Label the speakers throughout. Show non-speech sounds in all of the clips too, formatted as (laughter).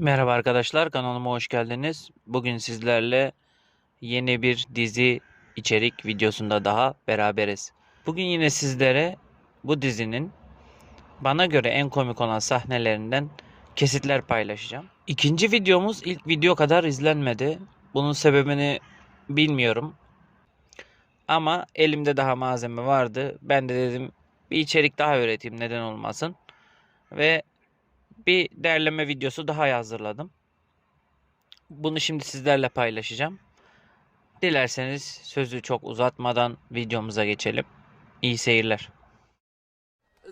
Speaker 1: Merhaba arkadaşlar, kanalıma hoş geldiniz. Bugün sizlerle yeni bir dizi içerik videosunda daha beraberiz. Bugün yine sizlere bu dizinin bana göre en komik olan sahnelerinden kesitler paylaşacağım. İkinci videomuz ilk video kadar izlenmedi. Bunun sebebini bilmiyorum. Ama elimde daha malzeme vardı. Ben de dedim bir içerik daha üreteyim neden olmasın. Ve bir derleme videosu daha hazırladım. Bunu şimdi sizlerle paylaşacağım. Dilerseniz sözü çok uzatmadan videomuza geçelim. İyi seyirler.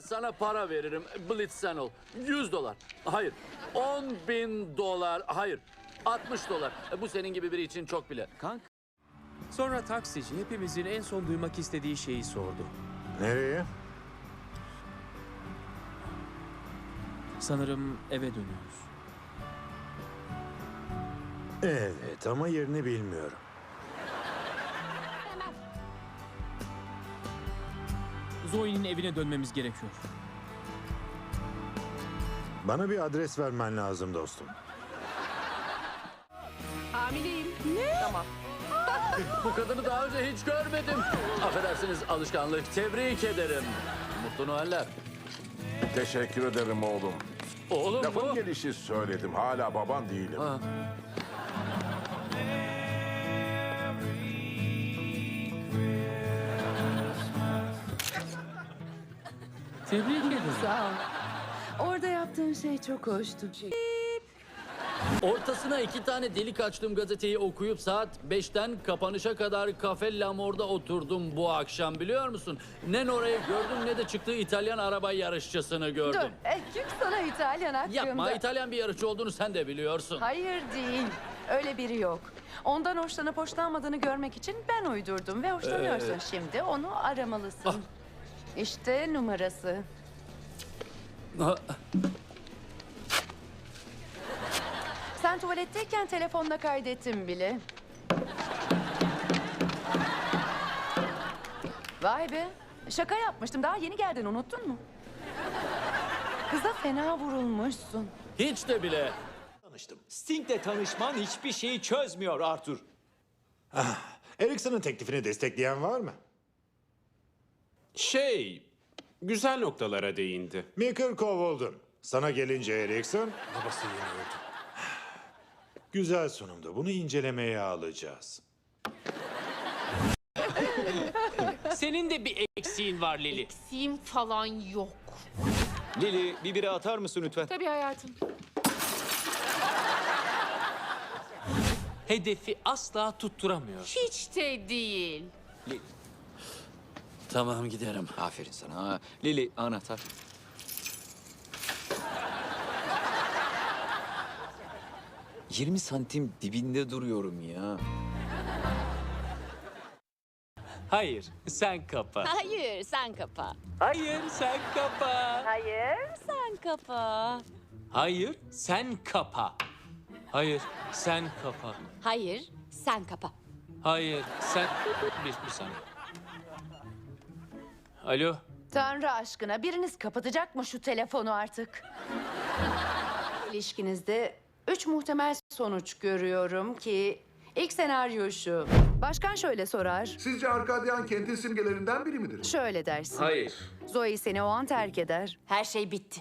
Speaker 2: Sana para veririm. Blitz sen ol. 100 dolar. Hayır. 10 bin dolar. Hayır. 60 dolar. E, Bu senin gibi biri için çok bile.
Speaker 3: Kank. Sonra taksici hepimizin en son duymak istediği şeyi sordu.
Speaker 4: Nereye?
Speaker 3: Sanırım eve dönüyoruz.
Speaker 4: Evet ama yerini bilmiyorum.
Speaker 3: Zoe'nin evine dönmemiz gerekiyor.
Speaker 4: Bana bir adres vermen lazım dostum.
Speaker 5: Hamileyim. Ne? Tamam. (laughs)
Speaker 2: Bu kadını daha önce hiç görmedim. Affedersiniz alışkanlık. Tebrik ederim. Mutlu Noeller.
Speaker 6: Teşekkür ederim oğlum.
Speaker 2: Oğlum
Speaker 6: Lafın
Speaker 2: bu.
Speaker 6: gelişi söyledim. Hala baban değilim.
Speaker 2: Ha.
Speaker 3: Tebrik ederim.
Speaker 5: Sağ ol. Orada yaptığın şey çok hoştu.
Speaker 2: Ortasına iki tane delik açtığım gazeteyi okuyup saat 5'ten kapanışa kadar Cafe Lamor'da oturdum bu akşam biliyor musun? Ne Nora'yı gördüm ne de çıktığı İtalyan araba yarışçısını gördüm.
Speaker 5: Dur. E, kim sana İtalyan hakkında?
Speaker 2: Yapma İtalyan bir yarışçı olduğunu sen de biliyorsun.
Speaker 5: Hayır değil. Öyle biri yok. Ondan hoşlanıp hoşlanmadığını görmek için ben uydurdum ve hoşlanıyorsun
Speaker 2: Ee.
Speaker 5: şimdi. Onu aramalısın.
Speaker 2: Ah.
Speaker 5: İşte numarası.
Speaker 2: Ha,
Speaker 5: tuvaletteyken telefonla kaydettim bile. Vay be. Şaka yapmıştım. Daha yeni geldin unuttun mu? Kıza fena vurulmuşsun.
Speaker 2: Hiç de bile.
Speaker 7: Sting'le tanışman hiçbir şeyi çözmüyor Arthur.
Speaker 4: Ericsson'ın teklifini destekleyen var mı?
Speaker 8: Şey, güzel noktalara değindi.
Speaker 4: Maker kovuldun. Sana gelince Ericsson...
Speaker 8: Babası yeni öldü.
Speaker 4: Güzel sunumdu. Bunu incelemeye alacağız.
Speaker 7: Senin de bir eksiğin var Lili.
Speaker 9: Eksiğim falan yok.
Speaker 7: Lili bir bira atar mısın lütfen?
Speaker 9: Tabii hayatım.
Speaker 3: Hedefi asla tutturamıyor.
Speaker 9: Hiç de değil.
Speaker 2: Tamam giderim.
Speaker 10: Aferin sana. Lili anahtar. Yirmi santim dibinde duruyorum ya.
Speaker 7: Hayır, sen kapa.
Speaker 9: Hayır sen kapa.
Speaker 7: Hayır, sen kapa.
Speaker 5: Hayır.
Speaker 9: Sen kapa.
Speaker 7: Hayır, sen kapa. Hayır, sen kapa.
Speaker 9: Hayır sen kapa.
Speaker 7: Hayır, sen... Bir, bir saniye. Alo,
Speaker 5: Tanrı aşkına biriniz kapatacak mı şu telefonu artık? İlişkinizde üç muhtemel sonuç görüyorum ki ilk senaryo şu. Başkan şöyle sorar,
Speaker 6: Sizce Arkadyan kentin simgelerinden biri midir?
Speaker 5: şöyle dersin.
Speaker 8: Hayır.
Speaker 5: Zoe seni o an terk eder.
Speaker 9: Her şey bitti.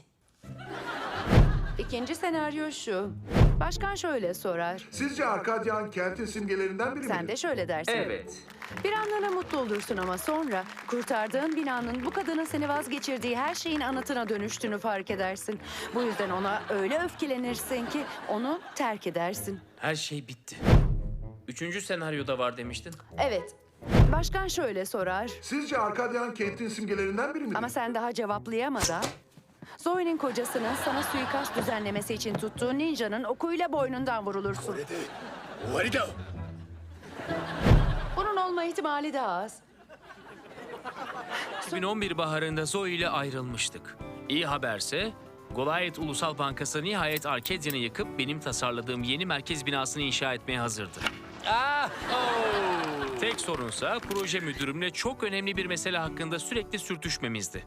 Speaker 5: İkinci senaryo şu. Başkan şöyle sorar.
Speaker 6: Sizce Arkadyan kentin simgelerinden biri
Speaker 5: Sen de şöyle dersin.
Speaker 8: Evet.
Speaker 5: Bir anlığına mutlu olursun ama sonra kurtardığın binanın bu kadının seni vazgeçirdiği her şeyin anıtına dönüştüğünü fark edersin. Bu yüzden ona öyle öfkelenirsin ki onu terk edersin.
Speaker 3: Her şey bitti. Üçüncü senaryoda var demiştin.
Speaker 5: Evet. Başkan şöyle sorar.
Speaker 6: Sizce Arkadyan kentin simgelerinden biri midir?
Speaker 5: Ama sen daha cevaplayamadan Zoe'nin kocasının sana suikast düzenlemesi için tuttuğu ninjanın okuyla boynundan vurulursun. Bunun olma ihtimali daha az.
Speaker 3: 2011 baharında Zoe ile ayrılmıştık. İyi haberse Goliath Ulusal Bankası nihayet Arcadia'nı yıkıp benim tasarladığım yeni merkez binasını inşa etmeye hazırdı. Ah! Oh! Tek sorunsa proje müdürümle çok önemli bir mesele hakkında sürekli sürtüşmemizdi.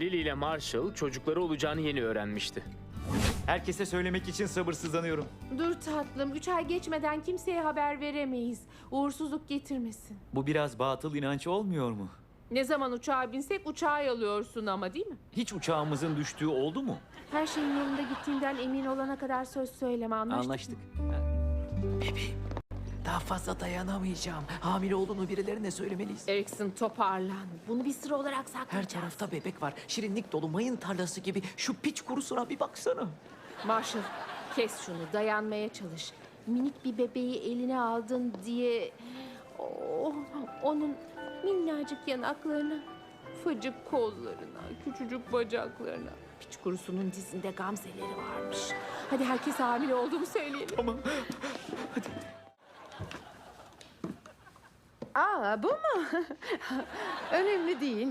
Speaker 3: Lily ile Marshall çocukları olacağını yeni öğrenmişti.
Speaker 7: Herkese söylemek için sabırsızlanıyorum.
Speaker 11: Dur tatlım, üç ay geçmeden kimseye haber veremeyiz. Uğursuzluk getirmesin.
Speaker 7: Bu biraz batıl inanç olmuyor mu?
Speaker 11: Ne zaman uçağa binsek uçağa yalıyorsun ama değil mi?
Speaker 7: Hiç uçağımızın düştüğü oldu mu?
Speaker 11: Her şeyin yolunda gittiğinden emin olana kadar söz söyleme anlaştık.
Speaker 7: Anlaştık.
Speaker 12: Daha fazla dayanamayacağım. Hamile olduğunu birilerine söylemeliyiz.
Speaker 11: Erikson toparlan. Bunu bir sıra olarak
Speaker 12: Her
Speaker 11: saklayacağız.
Speaker 12: tarafta bebek var. Şirinlik dolu mayın tarlası gibi. Şu piç kurusuna bir baksana.
Speaker 11: Marshall, kes şunu. Dayanmaya çalış. Minik bir bebeği eline aldın diye... Oh, onun minnacık yanaklarına, ufacık kollarına, küçücük bacaklarına. Piç kurusunun dizinde gamzeleri varmış. Hadi herkes hamile olduğumu söyleyelim. Tamam.
Speaker 5: Aa bu mu? (laughs) Önemli değil.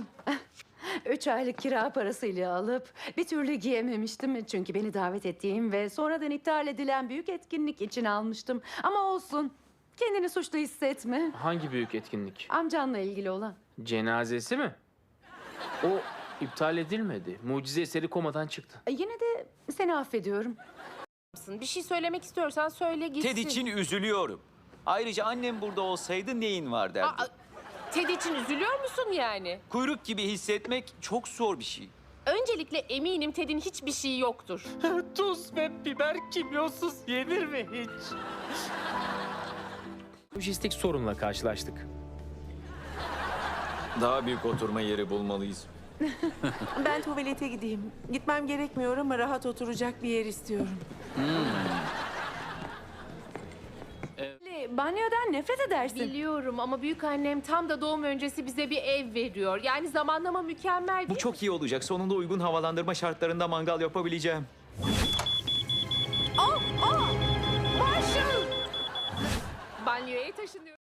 Speaker 5: Üç aylık kira parasıyla alıp bir türlü giyememiştim. Çünkü beni davet ettiğim ve sonradan iptal edilen büyük etkinlik için almıştım. Ama olsun. Kendini suçlu hissetme.
Speaker 13: Hangi büyük etkinlik?
Speaker 5: Amcanla ilgili olan.
Speaker 13: Cenazesi mi? O iptal edilmedi. Mucize eseri komadan çıktı.
Speaker 5: Yine de seni affediyorum.
Speaker 11: Bir şey söylemek istiyorsan söyle gitsin.
Speaker 10: Ted için üzülüyorum. Ayrıca annem burada olsaydı neyin var derdi.
Speaker 11: Aa, Ted için üzülüyor musun yani?
Speaker 10: Kuyruk gibi hissetmek çok zor bir şey.
Speaker 11: Öncelikle eminim Ted'in hiçbir şeyi yoktur. (laughs)
Speaker 13: Tuz ve biber kimyonsuz yenir mi hiç? Lojistik sorunla karşılaştık.
Speaker 10: Daha büyük oturma yeri bulmalıyız. (laughs)
Speaker 12: Ben tuvalete gideyim. Gitmem gerekmiyor ama rahat oturacak bir yer istiyorum.
Speaker 5: Banyodan nefret edersin.
Speaker 11: Biliyorum ama büyük annem tam da doğum öncesi bize bir ev veriyor. Yani zamanlama mükemmel değil
Speaker 7: Bu çok iyi olacak. Sonunda uygun havalandırma şartlarında mangal yapabileceğim.
Speaker 11: Marshall! Banyoya taşınıyor.